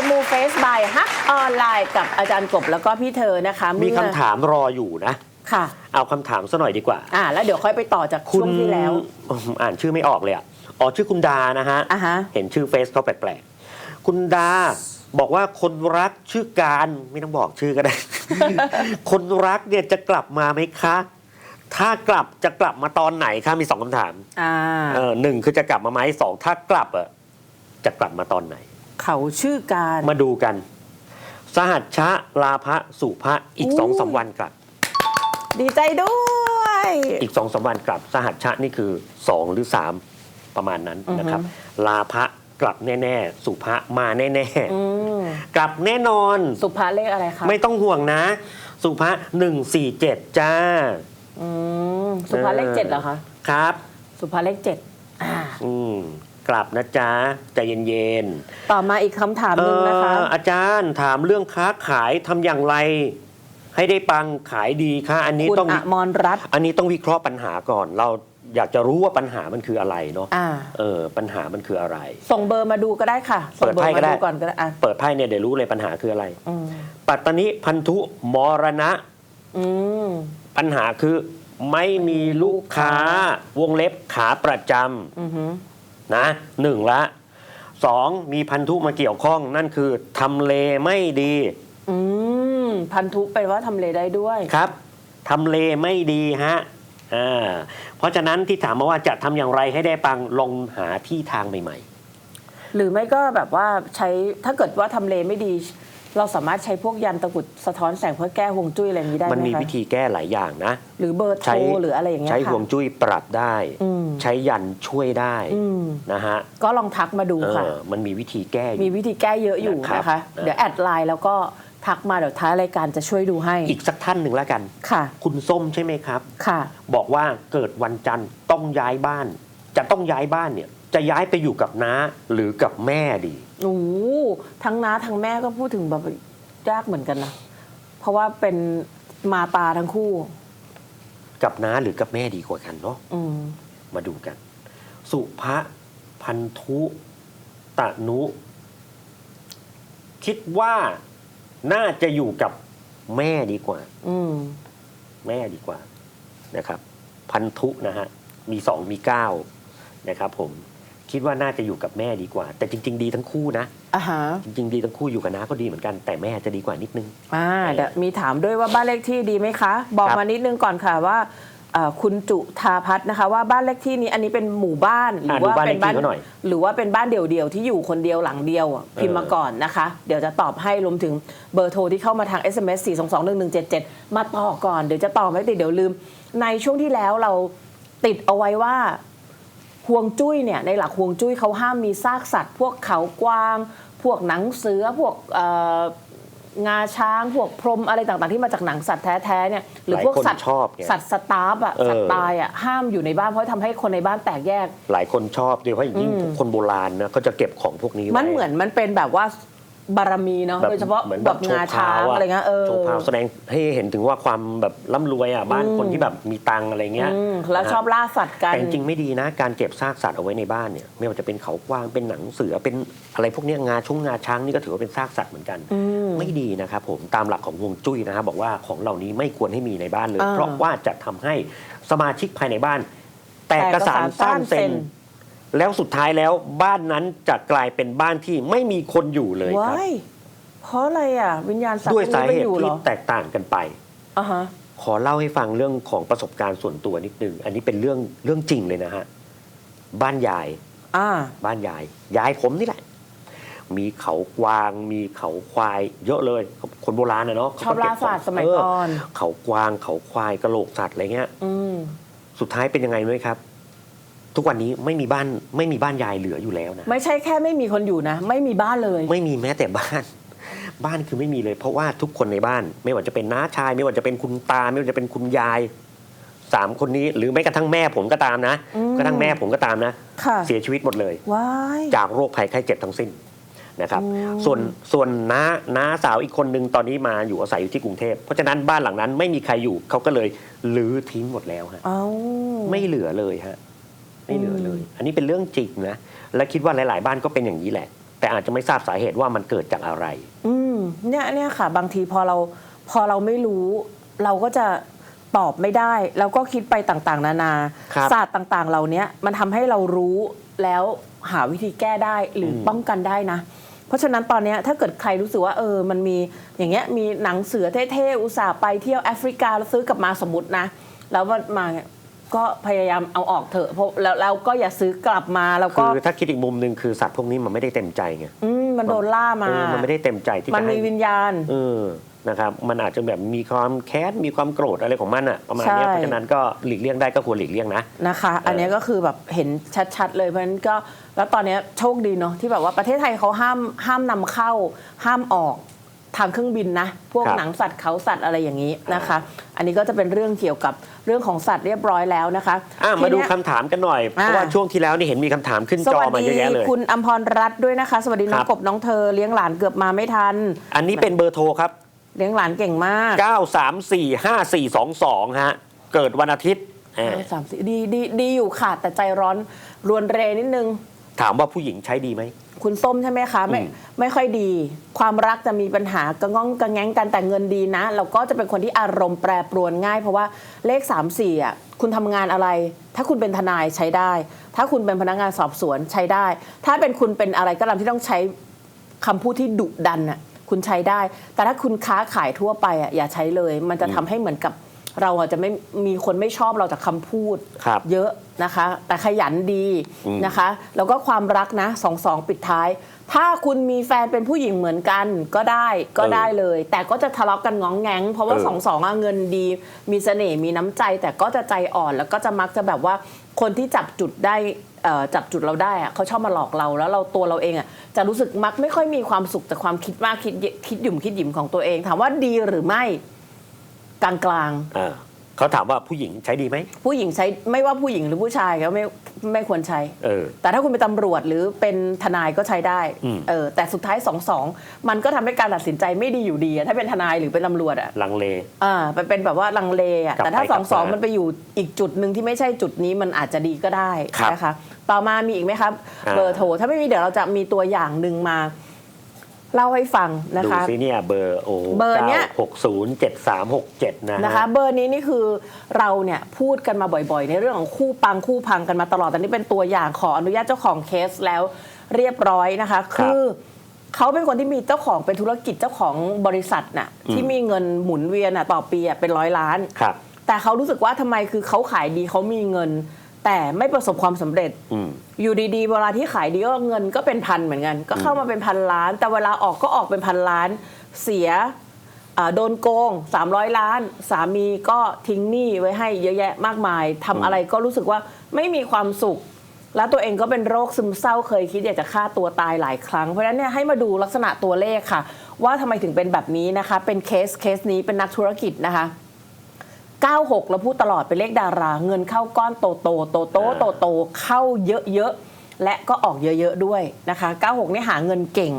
กับมูเฟสบายฮักออนไลน์กับอาจารย์กบแล้วก็พี่เธอนะคะมีเอคำถามรออยู่นะ ค่ะ เอาคำถามซะหน่อยดีกว่า อ่า แล้วเดี๋ยวค่อยไปต่อจากคุช่วณงที่แล้วผมอ่านชื่อไม่ออกเลยอะอ๋อชื่อคุณดานะฮะ อะฮะ เห็นชื่อเฟซเขาแปลกๆ คุณดาบอกว่าคนรักชื่อการไม่ต้องบอกชื่อก็ได้ คนรักเนี่ยจะกลับมาไหมคะ ถ้ากลับจะกลับมาตอนไหนคะมีสองคำถามอ่า เออหนึ่งคือจะกลับมาไหมสองถ้ากลับอะจะกลับมาตอนไหน เขาชื่อการ มาดูกัน สหัชชะลาภะสุภะอีกอู้สองสามวันกลับ ดีใจด้วย อีกสองสามวันกลับ สหัชชะนี่คือสองหรือสามประมาณนั้นนะครับ ลาภะกลับแน่ๆ สุภะมาแน่อืมๆกลับแน่นอน สุภาเลขอะไรคะไม่ต้องห่วงนะ สุภะหนึ่งสี่เจ็ดจ้า อืมสุภาเลขเจ็ดเหรอคะ ครับ สุภาเลขเจ็ดอ่า อืม กลับนะจ๊ะใจเย็นต่อมาอีกคำถามๆหนึ่งนะคะ เอ่ออาจารย์ถามเรื่องค้าขายทำอย่างไร ให้ได้ปังขายดีคะอันนี้คุณต้องอมรรัตน์อันนี้ต้องวิเคราะห์ปัญหาก่อน เราอยากจะรู้ว่าปัญหามันคืออะไรเนาะอ่า เออปัญหามันคืออะไร ส่งเบอร์มาดูก็ได้ค่ะ ส่งเบอเปิดไพ่ร์ก็มาได้ดูก่อนก็ได้อะเปิดไพ่เนี่ยเดี๋ยวรู้เลยปัญหาคืออะไร อืมปัตตนิพันธุมรณะ อืม ปัญหาคือไม่มีลูกค้าวงเล็บขาประจอือหือำ นะหนึ่งละสองมีพันธุมาเกี่ยวข้องนั่นคือทำเลไม่ดีอืมพันธุแปลว่าทำเลได้ด้วยครับทำเลไม่ดีฮะอ่าเพราะฉะนั้นที่ถามมาว่าจะทำอย่างไรให้ได้ปังลองหาที่ทางใหม่หรือไม่ก็แบบว่าใช้ถ้าเกิดว่าทำเลไม่ดี เราสามารถใช้พวกยันตะกรุดสะท้อนแสงเพื่อแก้ฮวงจุ้ยอะไรอย่างนี้ได้ๆมันไหมมีคะวิธีแก้หลายอย่างนะ หรือเบอร์โทใช้รหรืออะไรอย่างเงี้ยใช้ค่ะห่วงจุ้ยปรับได้อืมใช้ยันช่วยได้อืมนะฮะก็ลองทักมาดูเอค่ะอมันมีวิธีแก้อยู่มีวิธีแก้เยอะอยู่นะครับนะคะเออเดี๋ยวแอดไลน์แล้วก็ทักมาเดี๋ยวท้ายรายการจะช่วยดูให้ อีกสักท่านหนึ่งแล้วกันค่ะ คุณส้มใช่ไหมครับ ค่ะ บอกว่าเกิดวันจันทร์ต้องย้ายบ้าน จะต้องย้ายบ้านเนี่ย จะย้ายไปอยู่กับน้าหรือกับแม่ดี โอ้โหทั้งน้าทั้งแม่ก็พูดถึงแบบยากเหมือนกันนะ เพราะว่าเป็นมาตาทั้งคู่ กับน้าหรือกับแม่ดีกว่ากันเนาะอืม มาดูกัน สุภะพันธุตะนุ คิดว่าน่าจะอยู่กับแม่ดีกว่า อืม แม่ดีกว่านะครับ พันธุนะฮะ มีสองมีเก้านะครับผม คิดว่าน่าจะอยู่กับแม่ดีกว่า แต่จริง ๆ ดีทั้งคู่นะ อ่าฮะจริง ๆ ดีทั้งคู่อยู่กับน้าก็ดีเหมือนกันแต่แม่จะดีกว่านิดนึง อ่าเดี๋ยวมีถามด้วยว่าบ้านเลขที่ดีไหมคะ บอกครับ มานิดนึงก่อนค่ะว่าเอ่อคุณจุธาพัฒน์นะคะ ว่าบ้านเลขที่นี้อันนี้เป็นหมู่บ้านหรืออ่าดูว่าบ้านเลเป็ขนบ้านที่เขาหน่อย หรือว่าเป็นบ้านเดี่ยวๆที่อยู่คนเดียวหลังเดียวอะพิมพ์มาก่อนนะคะ เดี๋ยวจะตอบให้รวมถึงเบอร์โทรที่เข้ามาทาง SMS 4 2 2 1 1 7 7 มาต่อก่อนเดี๋ยวจะต่อไม่ติดเดี๋ยวลืม ในช่วงที่แล้วเราติดเอาไว้ว่าห่ วงจุ้ยเนี่ยในหลักห่วงจุ้ยเขาห้ามมีซากสัตว์ พวกเขากวาง พวกหนังเสือพวกเอ่องาช้างพวกพรหมอะไรต่างๆ ที่มาจากหนังสัตว์แท้ๆเนี่ยหรือพวกหลายคนสัตว์ชอบไงสัตว์สตาร์ฟอะเออสัตว์ตายอะห้ามอยู่ในบ้านเพราะทำให้คนในบ้านแตกแยก หลายคนชอบโดยเฉพาะอย่างยิ่งอืมคนโบราณนะก็จะเก็บของพวกนี้ไว้มันเหมือนมันเป็นแบบว่า บารมีเนาะแบบโดยเฉพาะเหมือนแบแบบบงาช้างโชว์พาวอะอะไรเงี้ยเออโชว์พาวแสดงให้เห็นถึงว่าความแบบร่ำรวยอะบ้านอืมคนที่แบบมีตังค์อะไรเงี้ยอืมแล้วชอบล่าสัตว์กันแต่จริงๆไม่ดีนะ การเก็บซากสัตว์เอาไว้ในบ้านเนี่ยไม่ว่าจะเป็นเขากวางเป็นหนังเสือเป็นอะไรพวกเนี้ยงาชุ่งงาช้างนี่ก็ถือว่าเป็นซากสัตว์เหมือนกันอืมไม่ดีนะครับผมตามหลักของฮวงจุ้ยนะครับบอกว่าของเหล่านี้ไม่ควรให้มีในบ้านเลยอ่าเพราะว่าจะทำให้สมาชิกภายในบ้าน แตกกระสานแตกกระสานสร้างเซสร้างเซ็นน แล้วสุดท้ายแล้วบ้านนั้นจะกลายเป็นบ้านที่ไม่มีคนอยู่เลยครับ ว้ายเพราะอะไรอะ วิญญาณสัตว์ด้วยพวกสานี้เหไม่ตุอยู่เหรที่อแตกต่างกันไปอะฮะขอเล่าให้ฟังเรื่องของประสบการณ์ส่วนตัวนิดนึง อันนี้เป็นเรื่องเรื่องจริงเลยนะฮะ บ้านยาย อ่า บ้านยายยายผมนี่แหละ มีเขากวาง มีเขาควาย เยอะเลย คนโบราณนะเนาะชอบล่าสัตว์สมัยก่อนเเขากวางเขาควายกระโหลกสัตว์อะไรเงี้ย อืม สุดท้ายเป็นยังไงรู้ไหมครับ ทุกวันนี้ไม่มีบ้านไม่มีบ้านยายเหลืออยู่แล้วนะไม่ใช่แค่ไม่มีคนอยู่นะ ไม่มีบ้านเลย ไม่มีแม้แต่บ้าน บ้านคือไม่มีเลย เพราะว่าทุกคนในบ้าน ไม่ว่าจะเป็นน้าชาย ไม่ว่าจะเป็นคุณตา ไม่ว่าจะเป็นคุณยายสามคนนี้ หรือแม้กระทั่งแม่ผมก็ตามนะอืมกระทั่งแม่ผมก็ตามนะค่ะเสียชีวิตหมดเลยว้ายจากโรคภัยไข้เจ็บทั้งสิ้นนะครับอืมส่วนส่วนน้าน้าสาวอีกคนนึงตอนนี้มาอยู่อาศัยอยู่ที่กรุงเทพเพราะฉะนั้นบ้านหลังนั้นไม่มีใครอยู่เขาก็เลยลื้อทิ้งหมดแล้วฮะเอ้าไม่เหลือเลยฮะ ไม่เหลือเลย อันนี้เป็นเรื่องจริงนะ และคิดว่าหลาย ๆ บ้านก็เป็นอย่างนี้แหละ แต่อาจจะไม่ทราบสาเหตุว่ามันเกิดจากอะไร อืมเนี่ยเนี่ยค่ะ บางทีพอเราพอเราไม่รู้ เราก็จะตอบไม่ได้ แล้วก็คิดไปต่างๆ นานา ครับศาสตร์ต่างๆ เหล่านี้มันทำให้เรารู้แล้วหาวิธีแก้ได้หรืออม ป้องกันได้นะ เพราะฉะนั้นตอนเนี้ยถ้าเกิดใครรู้สึกว่าเออมันมีอย่างเงี้ยมีหนังเสือเท่ๆ อุตส่าห์ไปเที่ยวแอฟริกาแล้วซื้อกลับมาสมมตินะ แล้วมันมา ก็พยายามเอาออกเถอะเพราะแล้วแล้วก็อย่าซื้อกลับมาแล้วคืก็อถ้าคิดอีกมุมหนึ่งคือสัตว์พวกนี้มันไม่ได้เต็มใจไงอืมมันโดนล่ามา เออมันไม่ได้เต็มใจที่มันจะให้มีวิญญาณ เออนะครับมันอาจจะแบบมีความแค้นมีความโกรธอะไรของมันอะประมาณเนี้ยใช่ เพราะฉะนั้นก็หลีกเลี่ยงได้ก็ควรหลีกเลี่ยงนะ นะคะ อันเนี้ยก็คือแบบเห็นชัดๆเลยเพราะฉะนั้นก็แล้วตอนเนี้ยโชคดีเนาะที่แบบว่าประเทศไทยเขาห้ามห้ามนำเข้าห้ามออก ทางเครื่องบินนะ พวกครับ หนังสัตว์เขาสัตว์อะไรอย่างนี้นะคะ อันนี้ก็จะเป็นเรื่องเกี่ยวกับเรื่องของสัตว์เรียบร้อยแล้วนะคะอะมาดูทีเนี้ย คำถามกันหน่อย เพราะว่าอ่าช่วงที่แล้วนี่เห็นมีคำถามขึ้นสจอวัสมาดีเยอะแยะเลย คุณอัมพรรัตน์ด้วยนะคะ สวัสดีน้อคงรับ กบน้องเธอเลี้ยงหลานเกือบมาไม่ทัน อันนี้เป็นเบอร์โทรครับ เลี้ยงหลานเก่งมาก9345422 ฮะ เกิดวันอาทิตย์เออสามสิบดีดีดีอยู่ค่ะแต่ใจร้อนรวนเรนิดนึง ถามว่าผู้หญิงใช้ดีไหม คุณส้มใช่ไหมคะไม่อืมไม่ค่อยดี ความรักจะมีปัญหากระง้องกระแง้งกันแต่เงินดีนะเราก็จะเป็นคนที่อารมณ์แปรปรวนง่าย เพราะว่าเลข 3 4อะคุณทำงานอะไร ถ้าคุณเป็นทนายใช้ได้ ถ้าคุณเป็นพนักงานสอบสวนใช้ได้ ถ้าเป็นคุณเป็นอะไรก็ตามที่ต้องใช้คำพูดที่ดุดันอะคุณใช้ได้ แต่ถ้าคุณค้าขายทั่วไปอะอย่าใช้เลย มันจะทำให้เหมือนกับ เราอะจะไม่มีคนไม่ชอบเราจากคำพูดครับเยอะนะคะ แต่ขยันดีอืมนะคะ แล้วก็ความรักนะสองสองปิดท้าย ถ้าคุณมีแฟนเป็นผู้หญิงเหมือนกันก็ได้ก็ได้เลย แต่ก็จะทะเลาะกันง้องแงงเพราะว่าเออสองสองอะเงินดี มีเสน่ห์มีน้ำใจ แต่ก็จะใจอ่อนแล้วก็จะมักจะแบบว่าคนที่จับจุดได้เอ่อจับจุดเราได้อะเขาชอบมาหลอกเราแล้วเราตัวเราเองอะจะรู้สึกมักไม่ค่อยมีความสุขจากความคิดมากคิดเยคิดหยุ่มคิดหยิมของตัวเอง ถามว่าดีหรือไม่ กลางกลางๆอ่าเขาถามว่าผู้หญิงใช้ดีไหม ผู้หญิงใช้ไม่ว่าผู้หญิงหรือผู้ชายก็ไม่ไม่ควรใช้ เออ แต่ถ้าคุณเป็นตำรวจหรือเป็นทนายก็ใช้ได้อืม เออแต่สุดท้ายสองสองมันก็ทำให้การตัดสินใจไม่ดีอยู่ดีอะถ้าเป็นทนายหรือเป็นตำรวจอะลังเล อ่ามันเป็นแบบว่าลังเลอะกลับแต่ถ้าไปสองสองกลับมามัมันไปอยู่อีกจุดหนึ่งที่ไม่ใช่จุดนี้มันอาจจะดีก็ได้ครับนะคะ ต่อมามีอีกไหมครับ อ่า เบอร์โทรถ้าไม่มีเดี๋ยวเราจะมีตัวอย่างหนึ่งมา เล่าให้ฟังนะดูคะ ซิเนี่ยเบอร์โอ้เบอร์เนี้ย หกศูนย์เจ็ดสามหกเจ็ดนะฮนะคะเบอร์นี้นี่คือเราเนี่ยพูดกันมาบ่อยๆ ในเรื่องของคู่ปังคู่พังกันมาตลอดแต่นี่เป็นตัวอย่างขออนุญาตเจ้าของเคสแล้วเรียบร้อยนะคะ คือเขาเป็นคนที่มีเจ้าของเป็นธุรกิจเจ้าของบริษัทน่ะที่มีเงินหมุนเวียนน่ะต่อปีอะเป็นร้อยล้าน ครับ แต่เขารู้สึกว่าทำไมคือเขาขายดีเขามีเงิน แต่ไม่ประสบความสำเร็จอืมอยู่ดีๆ เวลาที่ขายดีก็เงินก็เป็นพันเหมือนกัน ก็เข้ามาเป็นพันล้าน แต่เวลาออกก็ออกเป็นพันล้าน เสียอ่าโดนโกง 300 ล้าน สามีก็ทิ้งหนี้ไว้ให้เยอะแยะมากมายทำอะไรก็รู้สึกว่าไม่มีความสุข แล้วตัวเองก็เป็นโรคซึมเศร้าเคยคิดอยากจะฆ่าตัวตายหลายครั้ง เพราะฉะนั้นเนี่ยให้มาดูลักษณะตัวเลขค่ะ ว่าทำไมถึงเป็นแบบนี้นะคะ เป็นเคสเคสนี้เป็นนักธุรกิจนะคะ 96 เราพูดตลอดเป็นเลขดารา เงินเข้าก้อนโตโตโตโตโตโตเข้าเยอะๆ และก็ออกเยอะๆด้วยนะคะ 96 นี่หาเงินเก่ง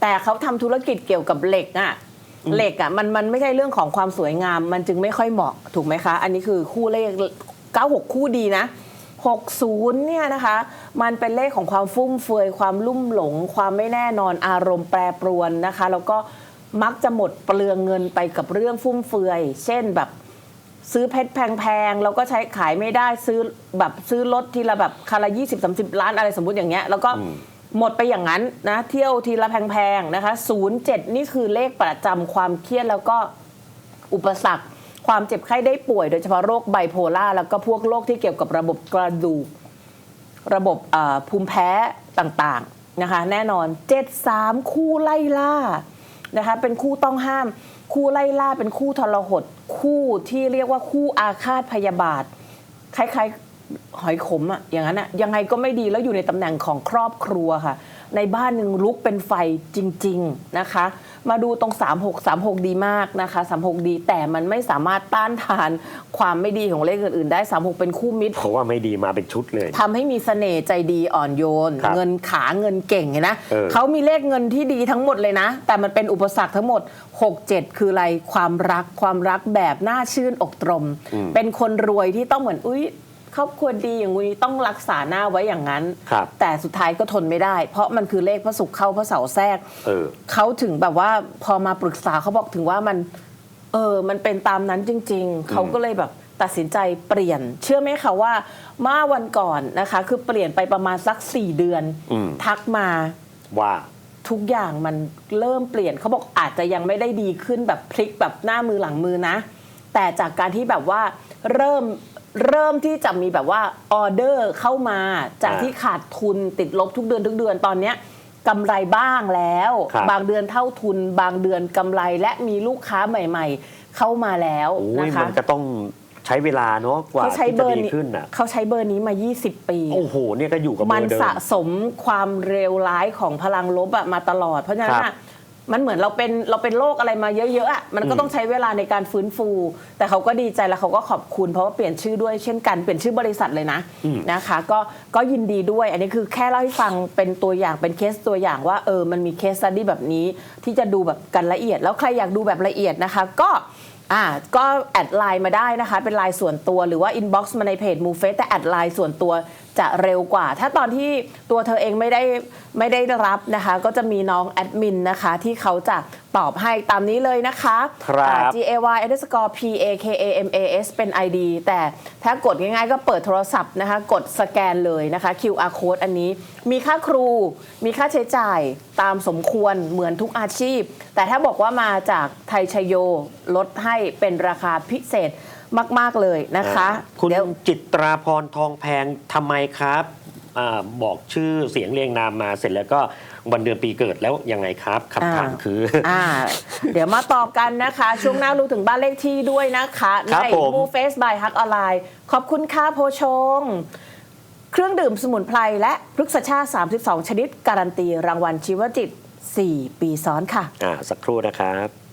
แต่เขาทำธุรกิจเกี่ยวกับเหล็กอะเหล็กอะมันมันไม่ใช่เรื่องของความสวยงาม มันจึงไม่ค่อยเหมาะถูกไหมคะ อันนี้คือคู่เลข 96 คู่ดีนะ 60 เนี่ยนะคะ มันเป็นเลขของความฟุ่มเฟือยความลุ่มหลง ความไม่แน่นอนอารมณ์แปรปรวนนะคะ แล้วก็มักจะหมดเปลืองเงินไปกับเรื่องฟุ่มเฟือย เช่นแบบ ซื้อเพชรแพงๆแล้วก็ใช้ขายไม่ได้ซื้อแบบซื้อรถทีละแบบคันละยี่สิบสาสิบล้านอะไรสมมุติอย่างเงี้ย แล้วก็อืมหมดไปอย่างนั้นนะเที่ยวทีละแพงๆนะคะศูนย์เจ็ดนี่คือเลขประจำความเครียดแล้วก็อุปสรรค ความเจ็บไข้ได้ป่วย โดยเฉพาะโรคไบโพล่าแล้วก็พวกโรคที่เกี่ยวกับระบบกระดูก ระบบเอ่อภูมิแพ้ต่างๆนะคะ แน่นอน 73 คู่ไล่ล่านะคะเป็นคู่ต้องห้าม คู่ไล่ล่าเป็นคู่ทรหดคู่ที่เรียกว่าคู่อาฆาตพยาบาท คล้ายๆหอยขมอะอย่างนั้นอะยังไงก็ไม่ดีแล้วอยู่ในตำแหน่งของครอบครัวค่ะ ในบ้านหนึ่งลุกเป็นไฟจริง ๆนะคะ มาดูตรง 36 36 ดีมากนะคะ 36 ดี แต่มันไม่สามารถต้านทานความไม่ดีของเลขอื่นๆ ได้ 36 เป็นคู่มิตร เพราะว่าไม่ดีมาเป็นชุดเลย ทำให้มีเสน่ห์ใจดีอ่อนโยน ครับเงินขาเงินเก่งเห็นนะเออ เขามีเลขเงินที่ดีทั้งหมดเลยนะ แต่มันเป็นอุปสรรคทั้งหมด 6 7 คืออะไรความรักความรักแบบน่าชื่นอกตรม เป็นคนรวยที่ต้องเหมือนอุ้ย ครอบครัวดีอย่างนี้ต้องรักษาหน้าไว้อย่างนั้น ครับแต่สุดท้ายก็ทนไม่ได้ เพราะมันคือเลขพระศุกร์เข้าพระเสาร์แทรกเออ เขาถึงแบบว่าพอมาปรึกษาเขาบอกถึงว่ามัน เออ มันเป็นตามนั้นจริง ๆ เขาก็เลยแบบตัดสินใจเปลี่ยน เชื่อไหมคะว่าเมื่อวันก่อนนะคะ คือเปลี่ยนไปประมาณสักสี่เดือน อืม ทักมาว่า ทุกอย่างมันเริ่มเปลี่ยนเขาบอกอาจจะยังไม่ได้ดีขึ้นแบบพลิกแบบหน้ามือหลังมือนะ แต่จากการที่แบบว่าเริ่ม เริ่มที่จะมีแบบว่าออเดอร์เข้ามาจากอ่าที่ขาดทุนติดลบทุกเดือนทุกเดือนตอนเนี้ยกำไรบ้างแล้วครับบางเดือนเท่าทุน บางเดือนกำไรและมีลูกค้าใหม่ ๆ เข้ามาแล้วโอ้ยนะคะมันก็ต้องใช้เวลาเนาะกว่าเขาใช้ที่เบจะอร์ดีนี้ขึ้นอะเขาใช้เบอร์นี้มา 20 ปี โอ้โหเนี่ยก็อยู่กับเบมัอนร์เดิมสะสมความเร็วร้ายของพลังลบอะมาตลอด เพราะฉะนั้นครัอะบ มันเหมือนเราเป็นเราเป็นโรคอะไรมาเยอะๆอะมันก็อืมต้องใช้เวลาในการฟื้นฟู แต่เขาก็ดีใจแล้วเขาก็ขอบคุณ เพราะว่าเปลี่ยนชื่อด้วยเช่นกันเปลี่ยนชื่อบริษัทเลยนะนะคะ ก็ก็ยินดีด้วย อันนี้คือแค่เล่าให้ฟังเป็นตัวอย่างเป็นเคสตัวอย่างว่าเออมันมีเคสสต u ดี้แบบนี้ที่จะดูแบบกันละเอียด แล้วใครอยากดูแบบละเอียดนะคะ ก็อ่าก็แอดไลน์มาได้นะคะ เป็นไลน์ส่วนตัวหรือว่าอินบ็อกซ์มาในเพจมูเฟสแต่แอดไลน์ส่วนตัว จะเร็วกว่า ถ้าตอนที่ตัวเธอเองไม่ได้ไม่ได้รับนะคะ ก็จะมีน้องแอดมินนะคะ ที่เขาจะตอบให้ตามนี้เลยนะคะครับอ่า G A Y underscore P A K A M A S เป็น ID แต่ถ้ากดง่ายๆ ก็เปิดโทรศัพท์นะคะ กดสแกนเลยนะคะ QR code อันนี้ มีค่าครู มีค่าใช้จ่ายตามสมควรเหมือนทุกอาชีพ แต่ถ้าบอกว่ามาจากไทยชโยลดให้เป็นราคาพิเศษ มาก ๆ เลยนะคะอ่าคุณเดี๋ยวจิตราพรทองแพงทำไมครับอาบอกชื่อเสียงเรียงนามมาเสร็จแล้วก็วันเดือนปีเกิดแล้วยังไงครับคำถามคือ อ่า เดี๋ยวมาตอบกันนะคะ ช่วงหน้ารู้ถึงบ้านเลขที่ด้วยนะคะครับในผม มูเฟสบายฮักออนไลน์ ขอบคุณค่ะโพชง เครื่องดื่มสมุนไพรและพฤกษชาติ 32 ชนิด การันตีรางวัลชีวจิต 4 ปีซ้อนค่ะ อ่าสักครู่นะครับ